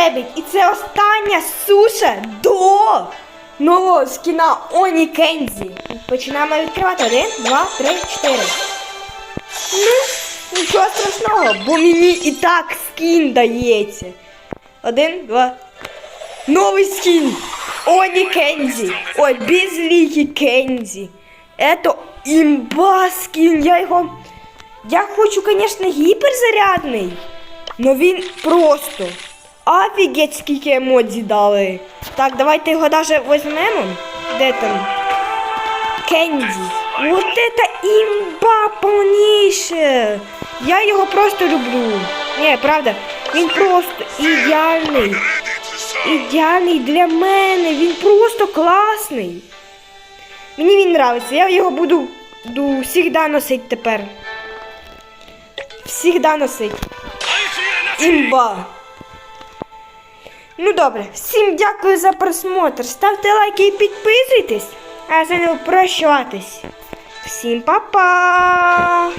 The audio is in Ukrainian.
Ребік, і це остання суша до нового скіна Оні Кензі. Починаємо відкривати. Один, два, три, чотири. Ну, нічого страшного, бо мені і так скін дається. Один, два. Новий скін. Оні Кензі. Ой, безликий Кензі. Это імба скін. Я його. Я хочу, звісно, гіперзарядний. Но він просто. Офігеть, скільки емодзі дали. Так, давайте його даже візьмемо. Де там? Кенді. Вот это імба повніше. Я його просто люблю. Ні, правда, він просто ідеальний. Ідеальний для мене. Він просто класний. Мені він нравиться. Я його буду, буду завжди носити тепер. Всігда носить. Імба. Ну добре, всім дякую за просмотр. Ставте лайки і підписуйтесь. А за не прощатись. Всім па-па!